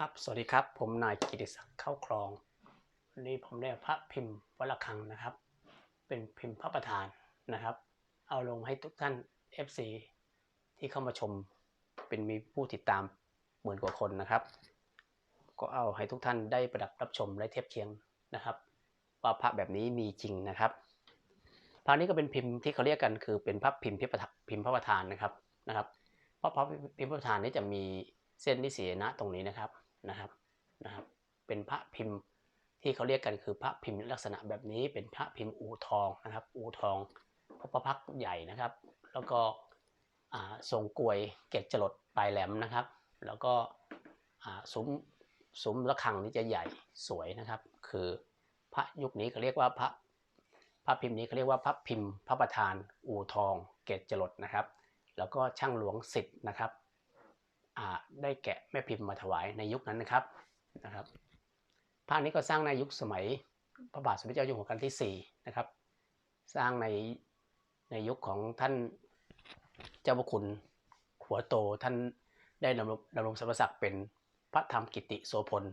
ครับ สวัสดีครับ ผมนายกิติศักดิ์เข้าคลอง วันนี้ผมได้พระพิมพ์วัดระฆังนะครับ เป็นพิมพ์พระประธานนะครับ เอาลงให้ทุกท่าน FC ที่เข้ามาชม เป็นมีผู้ติดตามหมื่นกว่าคนนะครับ ก็เอาให้ทุกท่านได้ประดับรับชมและเทียบเคียงนะครับว่าพระแบบนี้มีจริงนะครับ พระนี้ก็เป็นพิมพ์ที่เขาเรียกกันคือเป็นพระพิมพ์พิมพ์พิมพ์พระประธานนะครับนะครับ เพราะพระพิมพ์พระประธานนี้จะมีเส้นนิเสียนะตรงนี้นะครับ นะครับนะครับเป็นพระพิมพ์ที่เขาเรียกกันคือพระพิมพ์ลักษณะแบบนี้เป็นพระพิมพ์อูทองนะครับอูทองพระประพักใหญ่นะครับ แล้วก็ทรงกลวยเกล็ดจรดปลายแหลมนะครับ แล้วก็ซุ้มซุ้มระฆังนี่จะใหญ่สวยนะครับ คือพระยุคนี้เขาเรียกว่าพระพระพิมพ์นี้เขาเรียกว่าพระพิมพ์ พระประธาน อูทอง เกล็ดจรดนะครับ แล้วก็ช่างหลวงสิทธ์นะครับ ได้แกะแม่พิมพ์มาถวายในยุคนั้นนะครับนะครับภาพนี้ก็สร้างในยุคสมัยพระบาทสมเด็จเจ้าอยู่หัวรัชกาลที่4นะครับ สร้างในในยุคของท่านเจ้าพระคุณหัวโตท่านได้ดำรงดำรงสมณศักดิ์เป็นพระธรรมกิติโสพล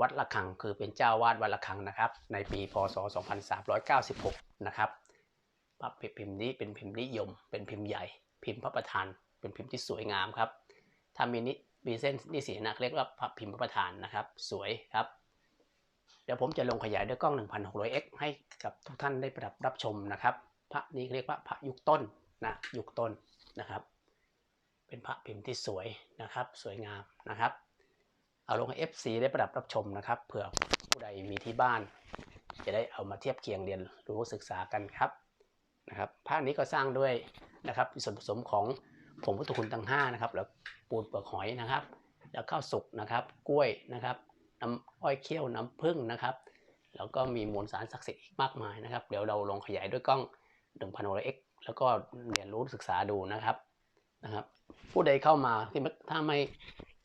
วัดละคังคือเป็นเจ้าวาดวัดละคังนะครับ ในปีพศ 2396 นะครับพระพิมพ์นี้เป็นพิมพ์นิยม เป็นพิมพ์ใหญ่ พิมพ์พระประธาน เป็นพิมพ์ที่สวยงามครับ ถ้ามีนิมีเส้นนิสีนะเรียกว่าพิมพ์พระประธานนะครับ สวยครับ เดี๋ยวผมจะลงขยายด้วยกล้อง 1600x ให้กับทุกท่านได้ประดับรับชมนะครับ พระนี้เรียกว่าพระยุคต้นนะยุคต้นนะครับ เป็นพระพิมพ์ที่สวยนะครับ สวยงามนะครับ เอาลงให้ FC ได้ประดับรับชมนะครับ เผื่อผู้ใดมีที่บ้าน จะได้เอามาเทียบเคียงเรียนรู้ศึกษากันครับนะครับภาคนี้ก็สร้างด้วยนะครับส่วนผสมของ ผงพุทธคุณทั้ง5นะครับแล้วปูนเปลือกหอยนะครับ แล้วข้าวสุกนะครับ กล้วยนะครับน้ำอ้อยเคี่ยวน้ำผึ้งนะครับ แล้วก็มีมวลสารศักดิ์สิทธิ์อีกมากมายนะครับ เดี๋ยวเราลองขยายด้วยกล้อง 1,600x แล้วก็เรียนรู้ศึกษาดูนะครับนะครับ ผู้ใดเข้ามาที่ถ้าไม่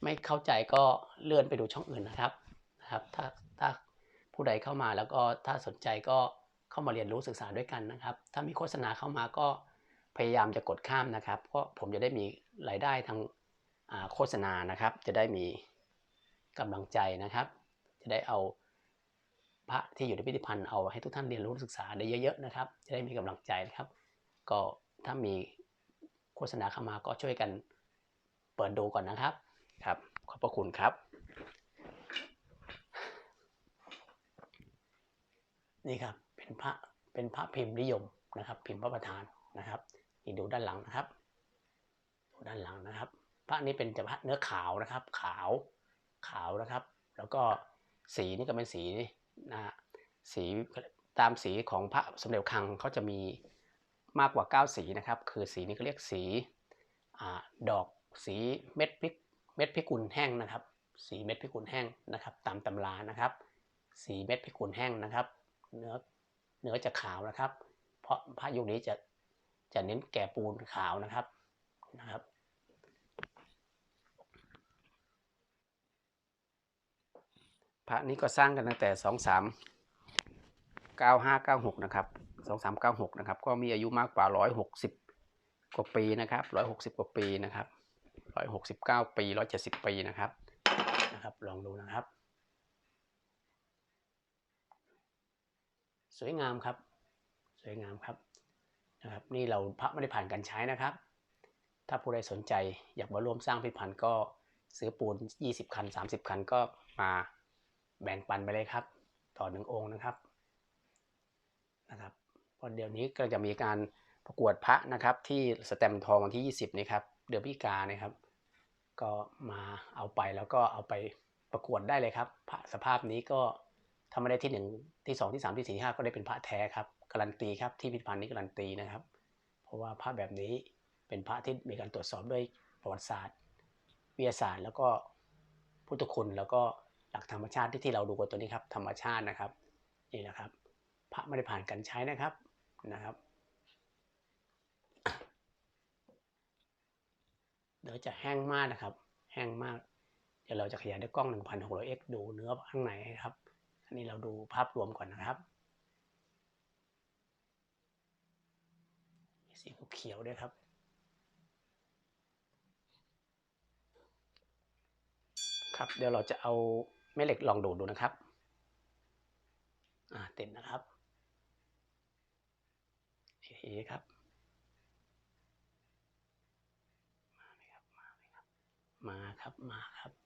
ไม่เข้าใจก็เลื่อนไปดูช่องอื่นนะครับนะครับ ถ้าถ้าผู้ใดเข้ามาแล้วก็ถ้าสนใจก็เข้ามาเรียนรู้ศึกษาด้วยกันนะครับ ถ้ามีโฆษณาเข้ามาก็ พยายามจะกดข้ามนะครับ เพราะผมจะได้มีรายได้ทางโฆษณานะครับ จะได้มีกำลังใจนะครับ จะได้เอาพระที่อยู่ในพิพิธภัณฑ์เอาให้ทุกท่านเรียนรู้ศึกษาได้เยอะๆนะครับ จะได้มีกำลังใจนะครับ ก็ถ้ามีโฆษณาเข้ามาก็ช่วยกันเปิดดูก่อนนะครับครับ ขอบพระคุณครับ นี่ครับเป็นพระเป็นพระพิมพ์นิยมนะครับ พิมพ์พระประธานนะครับ นี่ดูด้านหลังนะครับ ดูด้านหลังนะครับ พระนี้เป็นจะพระเนื้อขาวนะครับ ขาวขาวนะครับ แล้วก็สีนี่ก็เป็นสีนะฮะสีตามสีของพระสมเด็จคังเขาจะมีมากกว่า 9 สีนะครับ คือสีนี้เขาเรียกสีอดอกสีเม็ดพริกเม็ดพิกุลแห้งนะครับ สีเม็ดพิกุลแห้งนะครับ ตามตำรานะครับ สีเม็ดพิกุลแห้งนะครับ เนื้อเนื้อจะขาวนะครับ เพราะพระยุคนี้จะ จะเน้นแก่ปูนขาวนะครับนะครับ พระนี้ก็สร้างกันตั้งแต่2 3 9 5 9 6นะครับ2 3 9 6นะครับ ก็มีอายุมากกว่า160กว่าปีนะครับ160กว่าปีนะครับ169ปี170ปีนะครับนะครับ ลองดูนะครับ สวยงามครับ สวยงามครับ นะครับนี่เราพระไม่ได้ผ่านการใช้นะครับ ถ้าผู้ใดสนใจอยากมาร่วมสร้างพิพิธภัณฑ์ก็ซื้อปูน 20 คัน 30 คันก็มาแบ่งปันไปเลยครับ ต่อหนึ่งองค์นะครับนะครับเพราะเดี๋ยวนี้ก็จะมีการประกวดพระนะครับที่สแตมทองวันที่ 20นี้ครับ เดือนพิกายนะครับ ก็มาเอาไปแล้วก็เอาไปประกวดได้เลยครับพระสภาพนี้ก็ทำไม่ได้ที่หนึ่งที่สองที่สามที่สี่ที่ห้าก็ได้เป็นพระแท้ครับ การันตีครับที่พิพิธภัณฑ์นี้การันตีนะครับ เพราะว่าพระแบบนี้เป็นพระที่มีการตรวจสอบด้วยประวัติศาสตร์ วิทยาศาสตร์ แล้วก็พุทธคุณแล้วก็หลักธรรมชาติที่ที่เราดูกันตัวนี้ครับธรรมชาตินะครับนี่นะครับ พระไม่ได้ผ่านการใช้นะครับนะครับเดี๋ยวจะแห้งมากนะครับ แห้งมาก เดี๋ยวเราจะขยายด้วยกล้อง 1600x ดูเนื้อข้างในครับ อันนี้เราดูภาพรวมก่อนนะครับ สีเขียวด้วยครับ ครับ เดี๋ยวเราจะเอาแม่เหล็กลองดูดดูนะครับ อ่าเติดนะครับอีกทีครับมาไหมครับมาไหมครับมาครับ มาครับ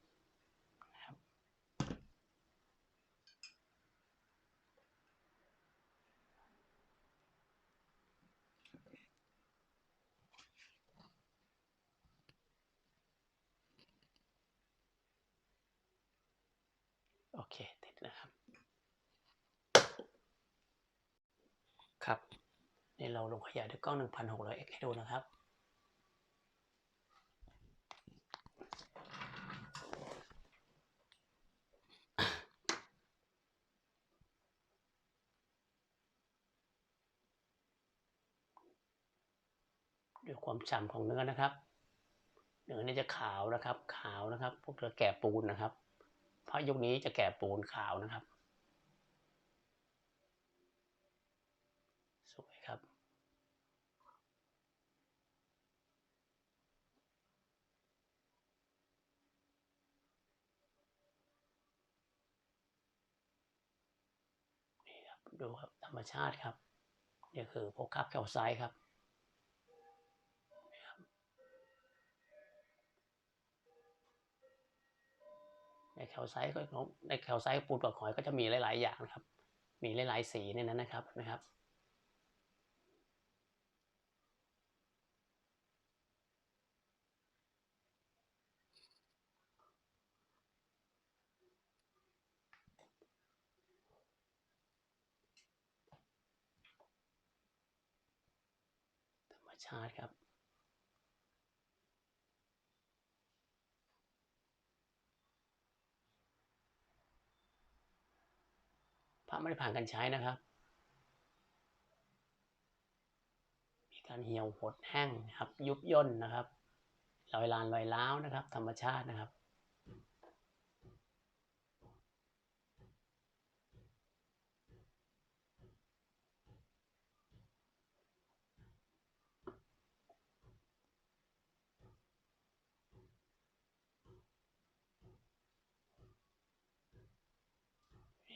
โอเค ติดนะครับ ครับนี่เราลงขยายด้วยกล้อง 1,600 x ให้ดูนะครับ ด้วยความฉ่ำของเนื้อนะครับ เนื้อนี่จะขาวนะครับ ขาวนะครับ พวกเรือแก่ปูนนะครับ เพราะยุคนี้จะแก่ปูนขาวนะครับ สวยครับ นี่ครับ ดูครับ ธรรมชาติครับ นี่คือพวกคราบแคลไซต์ครับ ในแคลไซต์ก็ในแคลไซต์ปูนปลอกหอยก็จะมีหลาย ๆ อย่างนะครับ มีหลาย ๆ สีในนั้นนะครับนะครับธรรมชาติครับ พระ ไม่ได้ผ่านการใช้นะครับ มีการเหี่ยวหดแห้งนะครับ ยุบย่นนะครับลอยลานลอยล้าวนะครับ ธรรมชาตินะครับ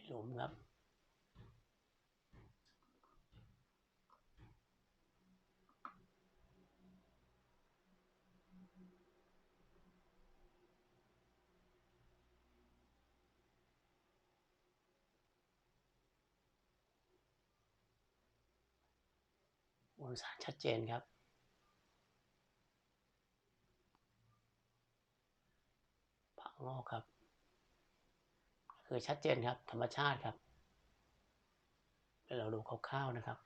หลุมครับ สารชัดเจนครับ ผักงอกครับ คือชัดเจนครับ ธรรมชาติครับเราดูคร่าวๆนะครับ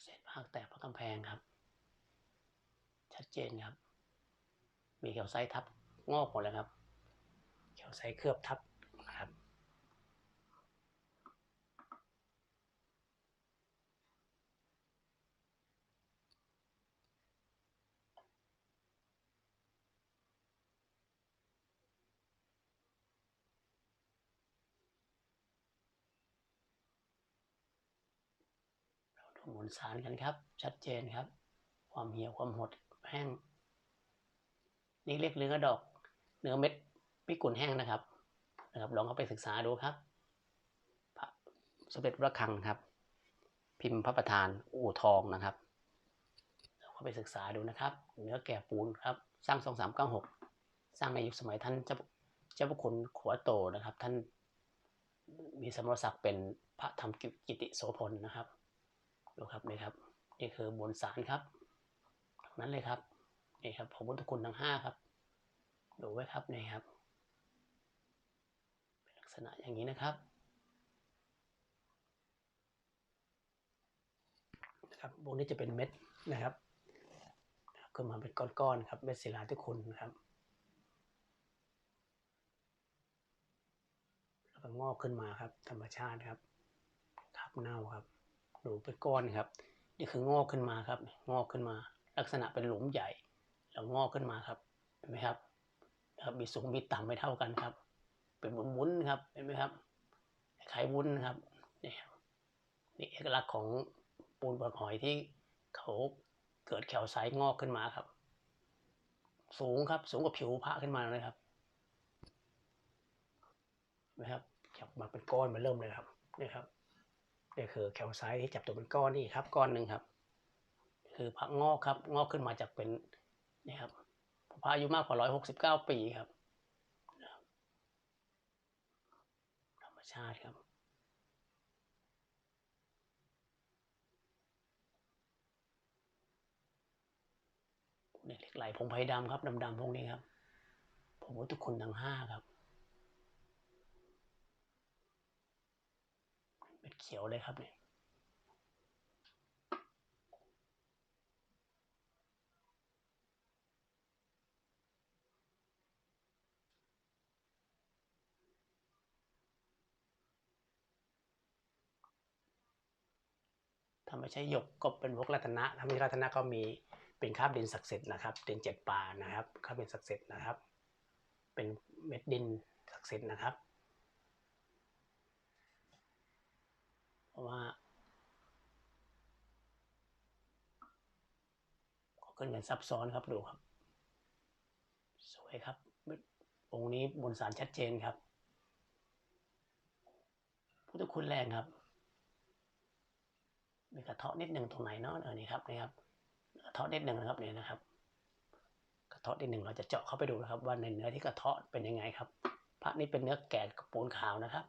เศษภาคแตกพระกำแพงครับ ชัดเจนครับ มีแคลไซทับงอกหมดเลยครับแคลไซเคลือบทับ เราดู มวลสารกันครับ ชัดเจนครับ ความเหี่ยวความหดแห้ง นี่เรียกเนื้อดอก เนื้อเม็ดพิกุลแห้งนะครับนะครับลองเข้าไปศึกษาดูครับพระสมเด็จพระคังครับ พิมพ์พระประธานอู่ทองนะครับลองเข้าไปศึกษาดูนะครับ เนื้อแก่ปูนครับ สร้างสองสามเก้าหกสร้างในยุคสมัยท่านเจ้าเจ้าพระคุณขัวโตนะครับ ท่านมีสมรศักดิ์เป็นพระธรรมกิติโสพลนะครับ ดูครับนี่ครับนี่คือบนสารครับทั้งนั้นเลยครับนี่ครับผมพุทธคุณทั้งห้าครับ ดูไว้ครับนี่ครับเป็นลักษณะอย่างนี้นะครับนะครับพวกนี้จะเป็นเม็ดนะครับขึ้นมาเป็นก้อนๆครับเม็ดศิลาทุกคุณนะครับแล้วก็งอกขึ้นมาครับ ธรรมชาติครับคราบเน่าครับ ดูเป็นก้อนครับนี่คืองอกขึ้นมาครับ งอกขึ้นมา ลักษณะเป็นหลุมใหญ่ แล้วงอกขึ้นมาครับเห็นไหมครับนะครับมีสูงมีต่ำไม่เท่ากันครับ เป็นวุ้นๆครับเห็นไหมครับคล้ายๆวุ้นครับนี่นี่เอกลักษณ์ของปูนเปลือกหอยที่เขาเกิดแขวไซส์งอกขึ้นมาครับ สูงครับสูงกว่าผิวพระขึ้นมาเลยครับเห็นะครับจับมาเป็นก้อนมาเริ่มเลยครับนี่ครับ นี่คือแขวไซส์ที่จับตัวเป็นก้อนนี่ครับก้อนหนึ่งครับ คือพระงอกครับงอกขึ้นมาจากเป็นนี่ครับพระอายุมากกว่าร้อยหกสิบเก้าปีครับธรรมชาติครับเหล็กไหลผงไผ่ดำครับดำๆพวกนี้ครับ ผมว่าทุกคนทั้งห้าครับ เขียวเลยครับเนี่ยถ้าไม่ใช่หยกก็เป็นพวกรัตนะถ้าไม่ใช่รัตนะก็มีเป็นคาบดินศักดิ์สิทธิ์นะครับดินเจ็ดป่านะครับคาบดินศักดิ์สิทธิ์นะครับ เป็นเม็ดดินศักดิ์สิทธิ์นะครับ เพราะ ว่าก็ขึ้นกันซับซ้อนครับดูครับ สวยครับ องค์นี้บนสารชัดเจนครับ พุทธคุณแรงครับ มีกระเทาะนิดหนึ่งตรงไหนเนาะเออนี่ครับนี่ครับกระเทาะนิดหนึ่งนะครับเนี่ยนะครับ กระเทาะนิดหนึ่งเราจะเจาะเข้าไปดูนะครับ ว่าในเนื้อที่กระเทาะเป็นยังไงครับ พระนี่เป็นเนื้อแกะกระปูนขาวนะครับ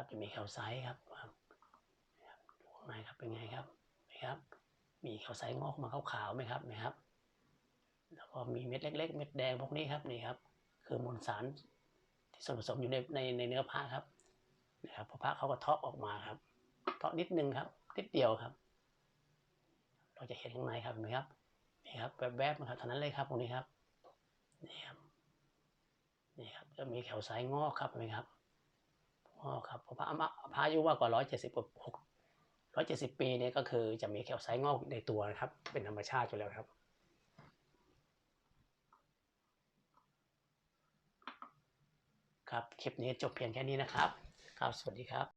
นะครับ จะมีแคลไซต์ครับดูข้างในครับเป็นไงครับนะครับ มีแคลไซต์งอกมาขาวๆไหมครับนะครับ แล้วก็มีเม็ดเล็ก ๆ เม็ดแดงพวกนี้ครับนี่ครับ คือมวลสารที่ส่วนผสมอยู่ในในในเนื้อผ้าครับนะครับพอผ้าเขาก็เทาะออกมาครับเทานิดนึงครับนิดเดียวครับ เราจะเห็นข้างในครับเห็นไหมครับนี่ครับแวบๆนะครับเท่านั้นเลยครับตรงนี้ครับนี่ครับนี่ครับจะมีแขวซ้ายงอกครับเห็นไหมครับ อ๋อครับเพราะพระพระอายุมากกว่าร้อยเจ็ดสิบหกร้อยเจ็ดสิบปีเนี่ยก็คือจะมีแขวซ้ายงอกในตัวนะครับ เป็นธรรมชาติอยู่แล้วครับครับ คลิปนี้จบเพียงแค่นี้นะครับ ครับ สวัสดีครับ